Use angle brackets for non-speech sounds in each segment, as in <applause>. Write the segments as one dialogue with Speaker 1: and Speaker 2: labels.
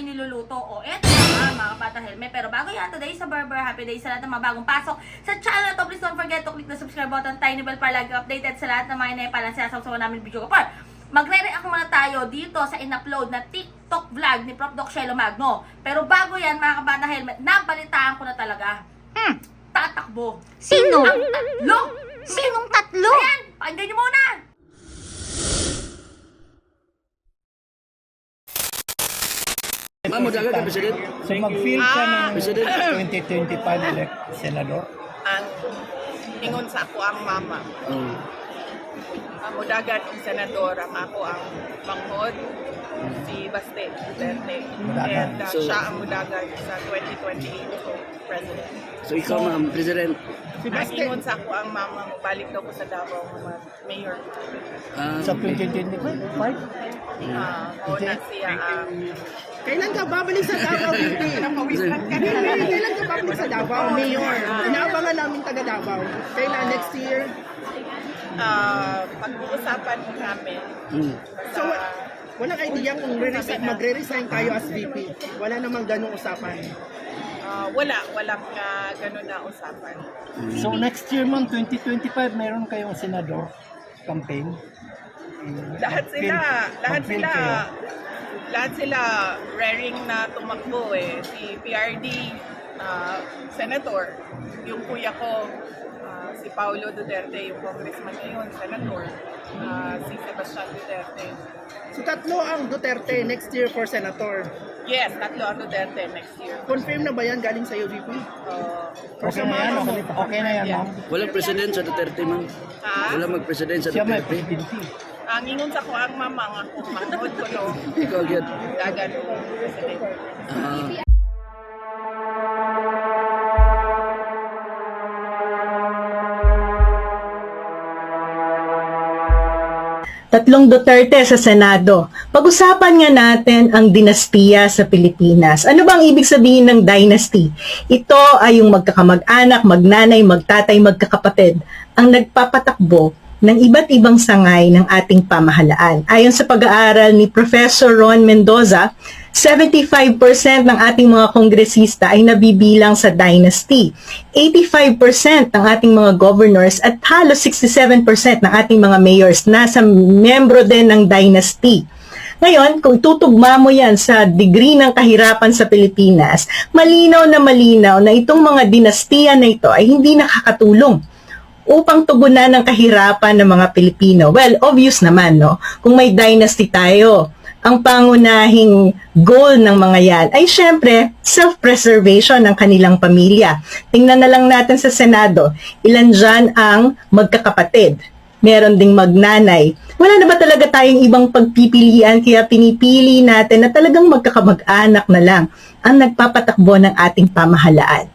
Speaker 1: may niluluto. O eto na mga kapata helmet. Pero bago yan, today sa Barber, happy day sa lahat ng mga bagong pasok sa channel na to. Please don't forget to click the subscribe button, tiny bell para lagi updated sa lahat ng mga inepalan sinasawsawa namin video kapar. Magre-react muna tayo dito sa in-upload na TikTok vlog ni Prof. Doc Shelo Magno. Pero bago yan, mga kabata helmet, nabalitaan ko na talaga.
Speaker 2: Hmm.
Speaker 1: Tatakbo.
Speaker 2: Sino?
Speaker 1: Ang tatlo!
Speaker 2: Sinong tatlo?
Speaker 1: Ayan, pakinggan niyo muna!
Speaker 3: Ma'am, magdaga ka, President.
Speaker 4: So mag-field ka ng
Speaker 3: President.
Speaker 4: 2025 elect senador.
Speaker 5: ang ingon sa ako ang mama.
Speaker 3: Oh.
Speaker 5: Ang mudagan ang senador, ang ako ang manghod, si Baste Duterte.
Speaker 4: Mudagan.
Speaker 5: And uh,
Speaker 3: So-
Speaker 5: siya ang mudagan sa 2028 ko president.
Speaker 3: So ikaw, ma'am, President.
Speaker 5: Ang ingon sa ako ang mama, balik daw ko sa Davao, mga mayor.
Speaker 3: Ah,
Speaker 4: Sa 2025?
Speaker 5: Uh, o na siya ang
Speaker 6: Kailan ka babalik sa Davao, <laughs> Beauty? Kailan kailan ka babalik sa Davao, Mayor? Inaabangan namin taga Davao. Kailan next year?
Speaker 5: uh, pag-uusapan namin
Speaker 3: mm.
Speaker 6: So,
Speaker 5: sa
Speaker 6: wa- walang idea kung re-resign, magre-resign tayo as VP. Wala namang ganong usapan.
Speaker 5: Uh, wala, walang uh, ganun na usapan.
Speaker 4: So next year ma'am, 2025, meron kayong senador campaign.
Speaker 5: lahat sila, lahat sila,
Speaker 4: kayo.
Speaker 5: lahat sila raring na tumakbo eh. Si PRD, ah, senator, yung kuya ko, ah, si Paulo Duterte, yung congressman ngayon, senator, Ah, si Sebastian Duterte.
Speaker 6: So, tatlo ang Duterte next year for senator.
Speaker 5: Yes, tatlo ang Duterte next year.
Speaker 6: Confirm na ba yan galing sa'yo, VP?
Speaker 5: Uh,
Speaker 4: Okay na yan, okay, okay na yan ma'am.
Speaker 3: Walang president sa Duterte, ma'am.
Speaker 5: ah,
Speaker 3: Walang mag-president sa
Speaker 4: Siya may
Speaker 3: Duterte.
Speaker 4: presidency.
Speaker 5: ang ingon sa ko ang mama nga kung manod ko no,
Speaker 3: Ikaw, Gyud.
Speaker 5: dagan ko.
Speaker 3: Ah,
Speaker 7: Tatlong Duterte sa Senado. Pag-usapan nga natin ang dinastiya sa Pilipinas. Ano bang ibig sabihin ng dynasty? Ito ay yung magkakamag-anak, magnanay, magtatay, magkakapatid ang nagpapatakbo ng iba't ibang sangay ng ating pamahalaan. Ayon sa pag-aaral ni Professor Ron Mendoza, 75% ng ating mga kongresista ay nabibilang sa dynasty. 85% ng ating mga governors at halos 67% ng ating mga mayors nasa membro din ng dynasty. Ngayon, kung tutugma mo yan sa degree ng kahirapan sa Pilipinas, malinaw na malinaw na itong mga dinastiya na ito ay hindi nakakatulong upang tugunan ng kahirapan ng mga Pilipino. Well, obvious naman, no? Kung may dynasty tayo, ang pangunahing goal ng mga yan ay syempre self-preservation ng kanilang pamilya. Tingnan na lang natin sa Senado, ilan dyan ang magkakapatid. Meron ding magnanay. Wala na ba talaga tayong ibang pagpipilian kaya pinipili natin na talagang magkakamag-anak na lang ang nagpapatakbo ng ating pamahalaan.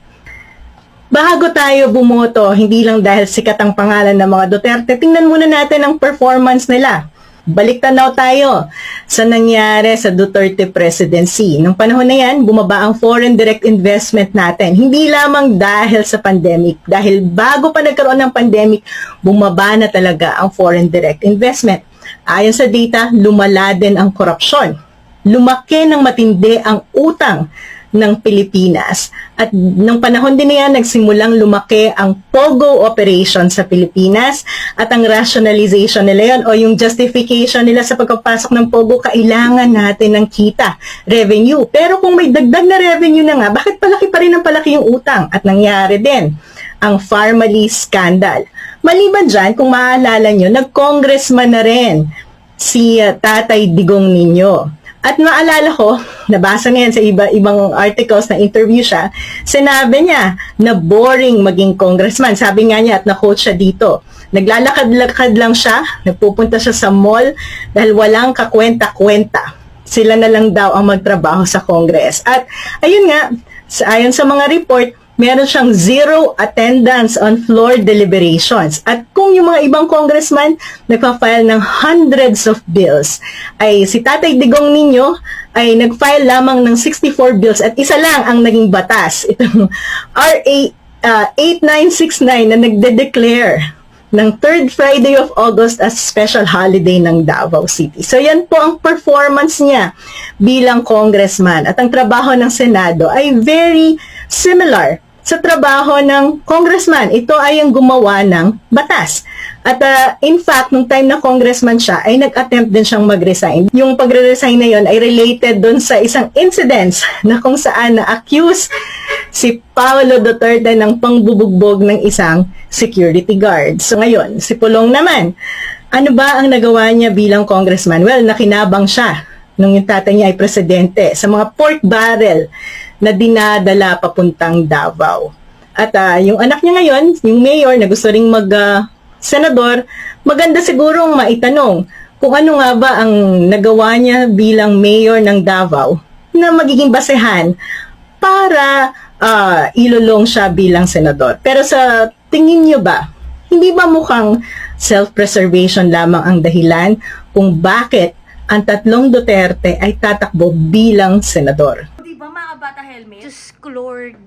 Speaker 7: Bago tayo bumoto, hindi lang dahil sikat ang pangalan ng mga Duterte, tingnan muna natin ang performance nila. Balik tanaw tayo sa nangyari sa Duterte presidency. Nung panahon na yan, bumaba ang foreign direct investment natin. Hindi lamang dahil sa pandemic. Dahil bago pa nagkaroon ng pandemic, bumaba na talaga ang foreign direct investment. Ayon sa data, lumala din ang korupsyon. Lumaki ng matindi ang utang ng Pilipinas. At nung panahon din na yan, nagsimulang lumaki ang POGO operation sa Pilipinas at ang rationalization nila yun o yung justification nila sa pagpapasok ng POGO, kailangan natin ng kita, revenue. Pero kung may dagdag na revenue na nga, bakit palaki pa rin ang palaki yung utang? At nangyari din ang Farmally scandal. Maliban dyan, kung maaalala nyo, nag-congressman na rin si uh, Tatay Digong Ninyo. At maalala ko, nabasa niyan sa iba ibang articles na interview siya, sinabi niya na boring maging congressman. Sabi nga niya at na-quote siya dito. Naglalakad-lakad lang siya, nagpupunta siya sa mall dahil walang kakwenta-kwenta. Sila na lang daw ang magtrabaho sa Congress. At ayun nga, ayon sa mga report, meron siyang zero attendance on floor deliberations. At kung yung mga ibang congressman nagpa-file ng hundreds of bills, ay si Tatay Digong ninyo ay nag-file lamang ng 64 bills at isa lang ang naging batas. Itong RA uh, 8969 na nagde-declare ng third Friday of August as special holiday ng Davao City. So yan po ang performance niya bilang congressman. At ang trabaho ng Senado ay very similar sa trabaho ng congressman. Ito ay ang gumawa ng batas. At uh, in fact, nung time na congressman siya, ay nag-attempt din siyang mag-resign. Yung pagre-resign na yon ay related dun sa isang incidents <laughs> na kung saan na-accuse si Paolo Duterte ng pangbubugbog ng isang security guard. So ngayon, si Pulong naman, ano ba ang nagawa niya bilang congressman? Well, nakinabang siya nung yung tatay niya ay presidente sa mga pork barrel na dinadala papuntang Davao. At ah, yung anak niya ngayon, yung mayor na gusto ring mag ah, senador, maganda sigurong maitanong kung ano nga ba ang nagawa niya bilang mayor ng Davao na magiging basehan para ah, ilulong siya bilang senador. Pero sa tingin niyo ba, hindi ba mukhang self-preservation lamang ang dahilan kung bakit ang tatlong Duterte ay tatakbo bilang senador?
Speaker 1: Di ba mga kabata helmet?
Speaker 2: Ko, Lord.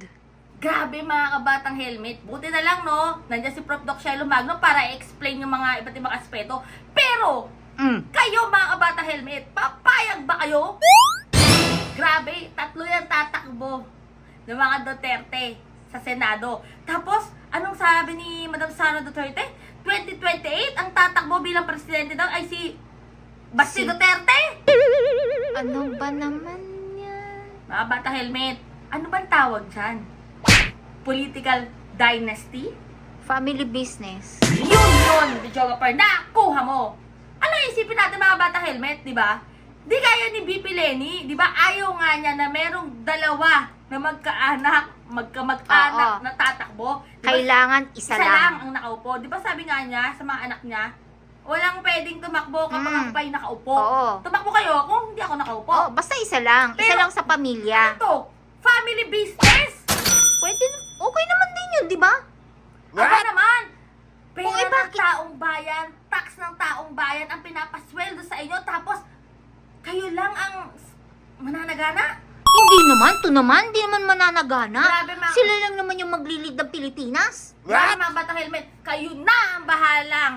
Speaker 1: Grabe mga kabatang helmet. Buti na lang no, nandiyan si Prof. Doc Shelo Magno para i-explain yung mga iba't ibang aspeto. Pero,
Speaker 2: Mm.
Speaker 1: kayo mga kabata helmet, papayag ba kayo? Grabe, tatlo yan tatakbo ng mga Duterte sa Senado. Tapos, anong sabi ni Madam Sara Duterte? 2028, ang tatakbo bilang presidente daw ay si Basti
Speaker 2: Si-
Speaker 1: Duterte!
Speaker 2: Ano ba naman yan?
Speaker 1: Mga bata helmet, ano bang tawag dyan? Political dynasty?
Speaker 2: Family business.
Speaker 1: Yun yun, videographer, nakuha mo! Ano isipin natin mga bata helmet, di ba? Di kaya ni BP Lenny, di ba? Ayaw nga niya na merong dalawa na magkaanak, magkamag-anak
Speaker 2: Oo.
Speaker 1: na tatakbo. Di ba?
Speaker 2: Kailangan isa,
Speaker 1: isa lang
Speaker 2: lang.
Speaker 1: ang nakaupo. Di ba sabi nga niya sa mga anak niya, walang pwedeng tumakbo kapag
Speaker 2: Mm.
Speaker 1: ako pa'y nakaupo.
Speaker 2: Oo.
Speaker 1: Tumakbo kayo kung hindi ako nakaupo.
Speaker 2: Oh, basta isa lang. isa
Speaker 1: Pero-
Speaker 2: lang sa pamilya.
Speaker 1: Ano to? Family business!
Speaker 2: Pwede, okay naman din yun, di ba?
Speaker 1: Aba naman! Pera
Speaker 2: eh,
Speaker 1: ng
Speaker 2: bakit?
Speaker 1: taong bayan, tax ng taong bayan ang pinapasweldo sa inyo, tapos kayo lang ang s- mananagana?
Speaker 2: Hindi naman, to naman, hindi naman mananagana.
Speaker 1: Grabe, mga-
Speaker 2: Sila lang naman yung maglilid ng Pilipinas.
Speaker 1: Grabe mga batang helmet, kayo na ang bahalang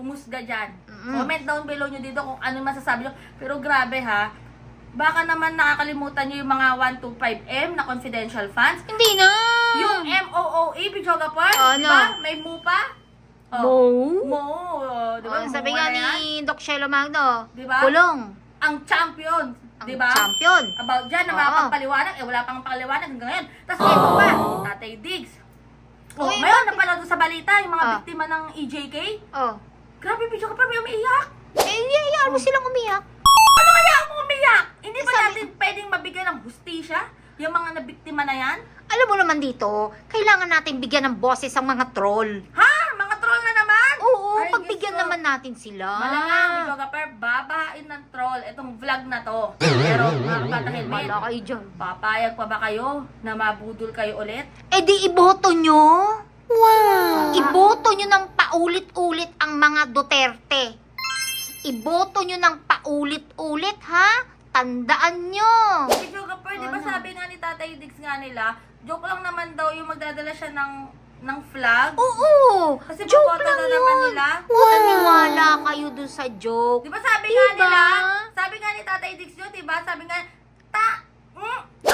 Speaker 1: humusga dyan.
Speaker 2: Mm-mm.
Speaker 1: Comment down below nyo dito kung ano masasabi nyo. Pero grabe ha, baka naman nakakalimutan nyo yung mga 125M na confidential funds.
Speaker 2: Hindi na.
Speaker 1: Yung MOOE, Pichogapur,
Speaker 2: Ano?
Speaker 1: di ba? May MUPA.
Speaker 2: Mo?
Speaker 1: Mo, oh, di ba?
Speaker 2: Oh, sabi nga ni Doc Shelo Magno,
Speaker 1: Di ba?
Speaker 2: kulong.
Speaker 1: Ang champion,
Speaker 2: Ang
Speaker 1: di ba?
Speaker 2: champion.
Speaker 1: About dyan, na
Speaker 2: Oo.
Speaker 1: makapagpaliwanag, eh wala pang paliwanag hanggang ngayon. Tapos ito pa, Tatay Diggs. Oh,
Speaker 2: Uy,
Speaker 1: ngayon, napanood sa balita, yung mga
Speaker 2: Ah.
Speaker 1: biktima ng EJK.
Speaker 2: Oh.
Speaker 1: Grabe, video ka pa, may umiiyak.
Speaker 2: Eh, hayaan mo silang umiyak.
Speaker 1: Ano kaya ako umiiyak? Hindi ba
Speaker 2: Sabi-
Speaker 1: natin pwedeng mabigyan ng hustisya? Yung mga nabiktima na yan?
Speaker 2: Alam mo naman dito, kailangan natin bigyan ng boses ang mga troll.
Speaker 1: Ha? Mga troll na naman?
Speaker 2: Oo,
Speaker 1: Ay,
Speaker 2: pagbigyan
Speaker 1: ko.
Speaker 2: naman natin sila.
Speaker 1: Malangang, video ka pa, ng troll itong vlog na to. Pero, mga kabata helmet,
Speaker 2: Wala kayo dyan.
Speaker 1: papayag pa ba kayo na mabudol kayo ulit?
Speaker 2: Eh di iboto nyo. Wow! Iboto nyo ng paulit-ulit ang mga Duterte. Iboto nyo ng paulit-ulit, ha? Tandaan nyo.
Speaker 1: Ka pa, di ba
Speaker 2: Ano?
Speaker 1: sabi nga ni Tatay Diggs nga nila, joke lang naman daw yung magdadala siya ng ng flag.
Speaker 2: Oo!
Speaker 1: Kasi
Speaker 2: joke
Speaker 1: boboto
Speaker 2: lang
Speaker 1: na naman
Speaker 2: yun.
Speaker 1: nila.
Speaker 2: Wow. Naniwala kayo dun sa joke.
Speaker 1: Di ba sabi nga
Speaker 2: Diba?
Speaker 1: nila, sabi nga ni Tatay Diggs yun, di ba? Sabi nga,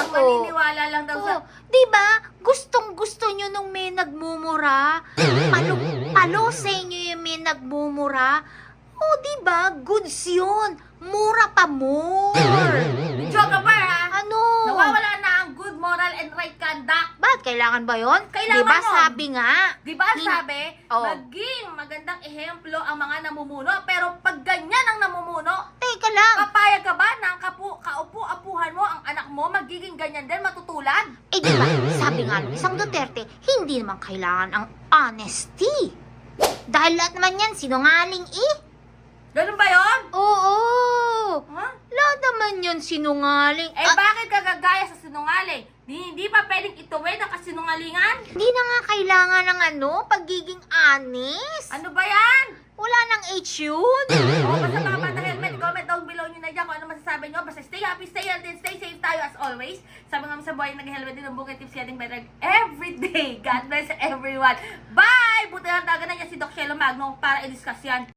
Speaker 2: Oo.
Speaker 1: maniniwala lang daw sa...
Speaker 2: Oh, di ba? Gustong gusto nyo nung may nagmumura. Palo, palo sa inyo yung may nagmumura. Oh, di ba? Goods yun. Mura pa more.
Speaker 1: Joke ka pa, ha?
Speaker 2: Ano?
Speaker 1: Nawawala na ang good moral and right conduct.
Speaker 2: Bakit? Kailangan ba yon?
Speaker 1: Kailangan
Speaker 2: Di ba
Speaker 1: yun.
Speaker 2: sabi nga?
Speaker 1: Di ba
Speaker 2: Hin-
Speaker 1: sabi,
Speaker 2: Oo.
Speaker 1: maging magandang ehemplo ang mga namumuno, pero pag ganyan ang namumuno,
Speaker 2: Teka lang.
Speaker 1: papayag ka ba na ang kapu, kaupu-apuhan mo, ang anak ganyan din, matutulad?
Speaker 2: Eh di ba, sabi nga ng isang Duterte, hindi naman kailangan ang honesty. Dahil lahat naman yan, sinungaling eh.
Speaker 1: Ganun ba yon?
Speaker 2: Oo.
Speaker 1: Ha?
Speaker 2: Lahat naman yan sinungaling.
Speaker 1: Eh
Speaker 2: Ah,
Speaker 1: bakit ka gagaya sa sinungaling? Di, hindi pa pwedeng ituwid ang kasinungalingan?
Speaker 2: Hindi na nga kailangan ng ano, pagiging honest.
Speaker 1: Ano ba yan?
Speaker 2: Wala nang H yun.
Speaker 1: O, basta mga bata dyan kung ano masasabi nyo. Basta stay happy, stay healthy, stay safe tayo as always. Sabi nga sa buhay, nag-helmet din ang bukit tips getting better every day. God bless everyone. Bye! Buti tinatagan na niya si Doc Shelo Magno para i-discuss yan.